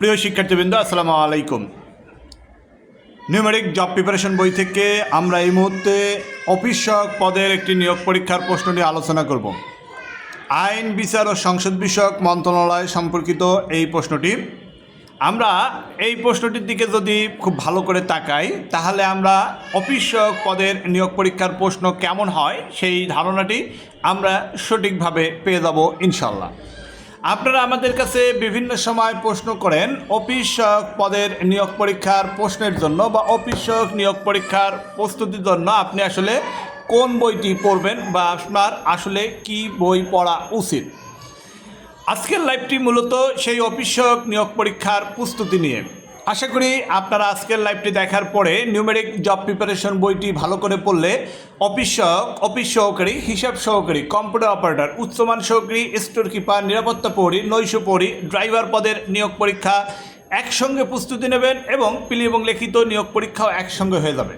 প্রিয় শিক্ষার্থীবৃন্দ, আসসালামু আলাইকুম। নিউমেরিক জব প্রিপারেশন বই থেকে আমরা এই মুহূর্তে অফিস সহায়ক পদের একটি নিয়োগ পরীক্ষার প্রশ্ন নিয়ে আলোচনা করব। আইন, বিচার ও সংসদ বিষয়ক মন্ত্রণালয় সম্পর্কিত এই প্রশ্নটি। আমরা এই প্রশ্নটির দিকে যদি খুব ভালো করে তাকাই, তাহলে আমরা অফিস সহায়ক পদের নিয়োগ পরীক্ষার প্রশ্ন কেমন হয় সেই ধারণাটি আমরা সঠিকভাবে পেয়ে যাব ইনশাল্লাহ আপনারা আমাদের কাছে বিভিন্ন সময় প্রশ্ন করেন, অফিস পদের নিয়োগ পরীক্ষার প্রশ্নের জন্য বা অফিস নিয়োগ পরীক্ষার প্রস্তুতির জন্য আপনি আসলে কোন বইটি পড়বেন বা আপনার আসলে কি বই পড়া উচিত। আজকের লাইভটি মূলত সেই অফিস নিয়োগ পরীক্ষার প্রস্তুতি নিয়ে। আশা করি আপনারা আজকের লাইভটি দেখার পরে নিউমেরিক জব প্রিপারেশন বইটি ভালো করে পড়লে অফিস সহায়ক অফিস সহকারী, হিসাব সহকারী কম্পিউটার অপারেটর উচ্চমান সহকারী স্টোর কিপার নিরাপত্তা পৌরী নৈশ পৌরী ড্রাইভার পদের নিয়োগ পরীক্ষা একসঙ্গে প্রস্তুতি নেবেন এবং পিলি এবং লিখিত নিয়োগ পরীক্ষাও একসঙ্গে হয়ে যাবে।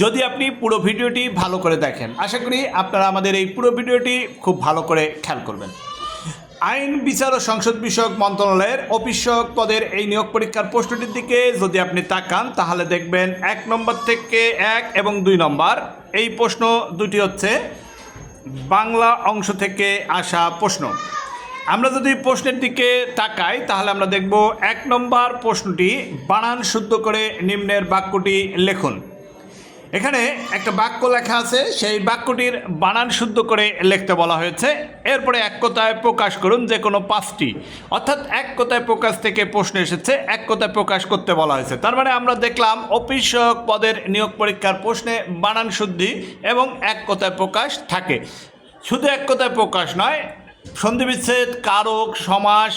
যদি আপনি পুরো ভিডিওটি ভালো করে দেখেন, আশা করি আপনারা আমাদের এই পুরো ভিডিওটি খুব ভালো করে খেয়াল করবেন। আইন, বিচার ও সংসদ বিষয়ক মন্ত্রণালয়ের অফিস সহায়ক পদের এই নিয়োগ পরীক্ষার প্রশ্নটির দিকে যদি আপনি তাকান, তাহলে দেখবেন এক নম্বর থেকে এক এবং দুই নম্বর। এই প্রশ্ন দুটি হচ্ছে বাংলা অংশ থেকে আসা প্রশ্ন। আমরা যদি প্রশ্নের দিকে তাকাই, তাহলে আমরা দেখব এক নম্বর প্রশ্নটি বানান শুদ্ধ করে নিম্নের বাক্যটি লেখুন। এখানে একটা বাক্য লেখা আছে, সেই বাক্যটির বানান শুদ্ধ করে লিখতে বলা হয়েছে। এরপরে এক কথায় প্রকাশ করুন যে কোনো পাঁচটি। অর্থাৎ এক কথায় প্রকাশ থেকে প্রশ্ন এসেছে, এক কথায় প্রকাশ করতে বলা হয়েছে। তার মানে আমরা দেখলাম অফিস পদের নিয়োগ পরীক্ষার প্রশ্নে বানান শুদ্ধি এবং এক কথায় প্রকাশ থাকে। শুধু এক কথায় প্রকাশ নয়, সন্ধিবিচ্ছেদ, কারক, সমাস,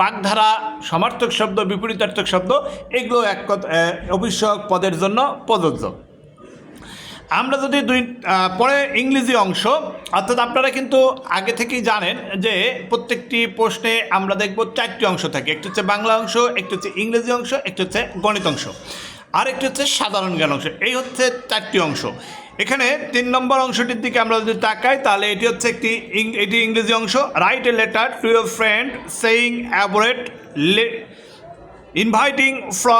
বাগধারা, সমার্থক শব্দ, বিপরীতার্থক শব্দ, এগুলো এক কথা সহায়ক পদের জন্য প্রযোজ্য। আমরা যদি দুই পরে ইংরেজি অংশ, অর্থাৎ আপনারা কিন্তু আগে থেকেই জানেন যে প্রত্যেকটি প্রশ্নে আমরা দেখব চারটি অংশ থাকে। একটি হচ্ছে বাংলা অংশ, একটি হচ্ছে ইংরেজি অংশ, একটি হচ্ছে গণিত অংশ। আর একটি হচ্ছে সাধারণ জ্ঞান অংশ। এই হচ্ছে চারটি অংশ। এখানে তিন নম্বর অংশটির দিকে আমরা যদি তাকাই, তাহলে এটি হচ্ছে একটি এটি ইংরেজি অংশ। Write a letter to your friend saying elaborate inviting for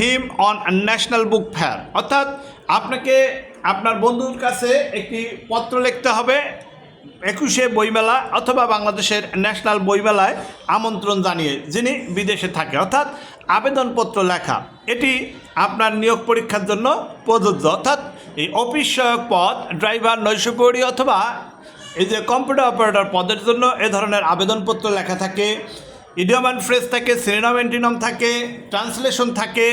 him on national book fair অর্থাৎ আপনাকে আপনার বন্ধুর কাছে একটি পত্র লিখতে হবে, একুশে বইমেলা অথবা বাংলাদেশের ন্যাশনাল বইমেলায় আমন্ত্রণ জানিয়ে যিনি বিদেশে থাকে। অর্থাৎ আবেদনপত্র লেখা, এটি আপনার নিয়োগ পরীক্ষার জন্য প্রযোজ্য। অর্থাৎ এই অফিস সহায়ক পদ, ড্রাইভার নৈশপরি অথবা এই যে কম্পিউটার অপারেটর পদের জন্য এ ধরনের আবেদনপত্র লেখা থাকে। ইডিয়ম অ্যান্ড ফ্রেস থাকে সিনোনম অ্যান্টিনম থাকে, ট্রান্সলেশন থাকে।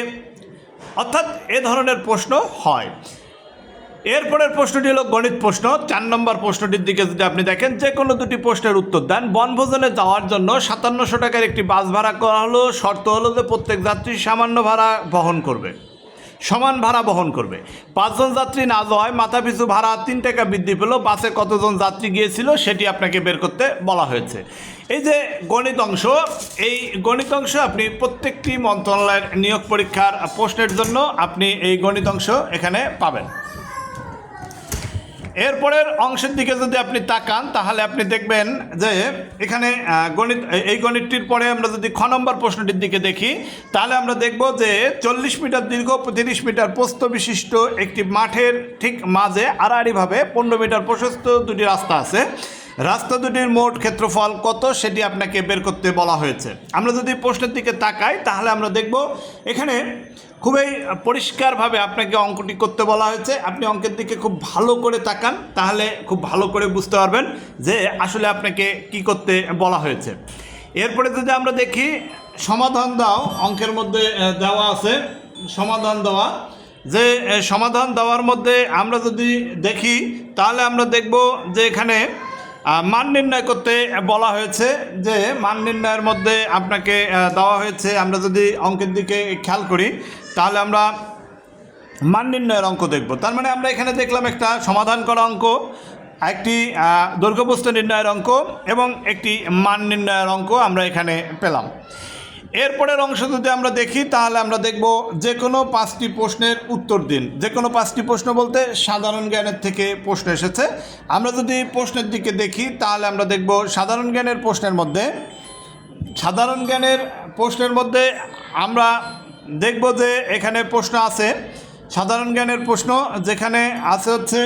অর্থাৎ এ ধরনের প্রশ্ন হয়। এরপরের প্রশ্নটি হলো গণিত প্রশ্ন। চার নম্বর প্রশ্নটির দিকে যদি আপনি দেখেন, যে কোনো দুটি প্রশ্নের উত্তর দেন। বনভোজনে যাওয়ার জন্য সাতান্নশো টাকার একটি বাস ভাড়া করা হলো। শর্ত হলো যে প্রত্যেক যাত্রী সামান্য ভাড়া বহন করবে। সমান ভাড়া বহন করবে। পাঁচজন যাত্রী না যাওয়ায় মাথাপিছু ভাড়া তিন টাকা বৃদ্ধি পেল। বাসে কতজন যাত্রী গিয়েছিল সেটি আপনাকে বের করতে বলা হয়েছে। এই যে গণিত অংশ, এই গণিত অংশ আপনি প্রত্যেকটি মন্ত্রণালয়ের নিয়োগ পরীক্ষার প্রশ্নের জন্য আপনি এই গণিত অংশ এখানে পাবেন। এরপরের অংশের দিকে যদি আপনি তাকান, তাহলে আপনি দেখবেন যে এখানে গণিত এই গণিতটির পরে আমরা যদি খ নম্বর প্রশ্নটির দিকে দেখি, তাহলে আমরা দেখব যে চল্লিশ মিটার দীর্ঘ, তিরিশ মিটার প্রস্ত বিশিষ্ট একটি মাঠের ঠিক মাঝে আড়াআড়িভাবে পনেরো মিটার প্রশস্ত দুটি রাস্তা আছে। রাস্তা দুটির মোট ক্ষেত্রফল কত সেটি আপনাকে বের করতে বলা হয়েছে। আমরা যদি প্রশ্নের দিকে তাকাই, তাহলে আমরা দেখব এখানে খুবই পরিষ্কারভাবে আপনাকে অঙ্কটি করতে বলা হয়েছে। আপনি অঙ্কের দিকে খুব ভালো করে তাকান, তাহলে খুব ভালো করে বুঝতে পারবেন যে আসলে আপনাকে কি করতে বলা হয়েছে। এরপরে যদি আমরা দেখি, সমাধান দাও, অঙ্কের মধ্যে দেওয়া আছে, সমাধান দেওয়া। যে সমাধান দেওয়ার মধ্যে আমরা যদি দেখি, তাহলে আমরা দেখব যে এখানে মান নির্ণয় করতে বলা হয়েছে যে মান নির্ণয়ের মধ্যে আপনাকে দেওয়া হয়েছে, আমরা যদি অঙ্কের দিকে খেয়াল করি, তাহলে আমরা মান নির্ণয়ের অঙ্ক দেখব। তার মানে আমরা এখানে দেখলাম একটা সমাধান করা অঙ্ক, একটি দৈর্ঘ্যপুস্ত নির্ণয়ের অঙ্ক এবং একটি মান নির্ণয়ের অঙ্ক আমরা এখানে পেলাম। এরপরের অংশ যদি আমরা দেখি, তাহলে আমরা দেখব যে কোনো পাঁচটি প্রশ্নের উত্তর দিন। যে কোনো পাঁচটি প্রশ্ন বলতে সাধারণ জ্ঞানের থেকে প্রশ্ন এসেছে। আমরা যদি প্রশ্নের দিকে দেখি, তাহলে আমরা দেখব সাধারণ জ্ঞানের প্রশ্নের মধ্যে, সাধারণ জ্ঞানের প্রশ্নের মধ্যে আমরা দেখব যে এখানে প্রশ্ন আছে। সাধারণ জ্ঞানের প্রশ্ন যেখানে আছে হচ্ছে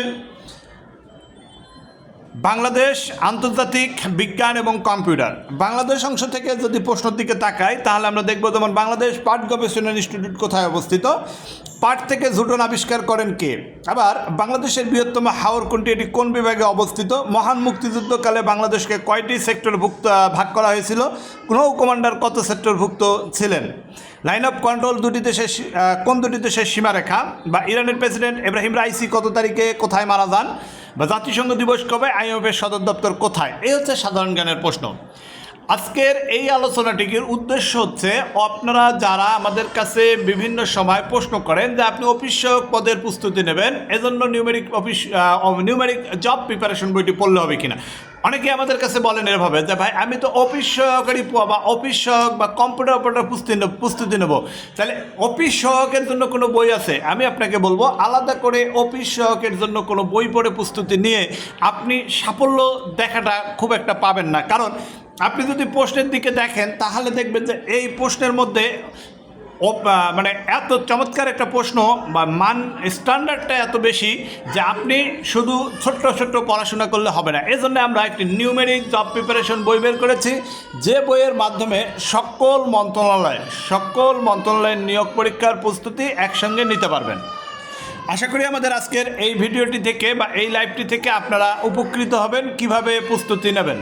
বাংলাদেশ আন্তর্জাতিক বিজ্ঞান এবং কম্পিউটার। বাংলাদেশ অংশ থেকে যদি প্রশ্নের দিকে তাকাই, তাহলে আমরা দেখব যেমন বাংলাদেশ পাট গবেষণা ইনস্টিটিউট কোথায় অবস্থিত? পাট থেকে জুটন আবিষ্কার করেন কে? আবার বাংলাদেশের বৃহত্তম হাওর কোনটি? এটি কোন বিভাগে অবস্থিত? মহান মুক্তিযুদ্ধকালে বাংলাদেশকে কয়টি সেক্টরভুক্ত ভাগ করা হয়েছিল? নৌ কমান্ডার কত সেক্টরভুক্ত ছিলেন? লাইন অফ কন্ট্রোল দুটি দেশের কোন দুটি দেশের সীমারেখা? বা ইরানের প্রেসিডেন্ট এব্রাহিম রাইসি কত তারিখে কোথায় মারা যান? বা জাতিসংঘ দিবস কবে? আইএমএফের সদর দপ্তর কোথায়? এই হচ্ছে সাধারণ জ্ঞানের প্রশ্ন। আজকের এই আলোচনাটির উদ্দেশ্য হচ্ছে, আপনারা যারা আমাদের কাছে বিভিন্ন সময় প্রশ্ন করেন যে আপনি অফিস পদের প্রস্তুতি নেবেন, এজন্য numeric office numeric job preparation বইটি পড়লে হবে কিনা? অনেকে আমাদের কাছে বলেন এভাবে যে, ভাই, আমি তো অফিস সহকারী বা অফিস সহক বা কম্পিউটার অপারেটর প্রস্তুতি প্রস্তুতি নেব। তাহলে অফিস সহকের জন্য কোনো বই আছে? আমি আপনাকে বলব, আলাদা করে অফিস সহকের জন্য কোনো বই পড়ে প্রস্তুতি নিয়ে আপনি সাফল্য দেখাটা খুব একটা পাবেন না। কারণ আপনি যদি প্রশ্নের দিকে দেখেন, তাহলে দেখবেন যে, এই প্রশ্নের মধ্যে মানে এত চমৎকার একটা প্রশ্ন বা মান স্ট্যান্ডার্ডটা এত বেশি যে আপনি শুধু ছোট্ট ছোট্ট পড়াশোনা করলে হবে না। এই জন্য আমরা একটি নিউমেরিক জব প্রিপারেশন বই বের করেছি। যে বইয়ের মাধ্যমে সকল মন্ত্রণালয়, সকল মন্ত্রণালয়ের নিয়োগ পরীক্ষার প্রস্তুতি একসঙ্গে নিতে পারবেন। আশা করি আমাদের আজকের এই ভিডিওটি থেকে বা এই লাইভটি থেকে আপনারা উপকৃত হবেন, কীভাবে প্রস্তুতি নেবেন।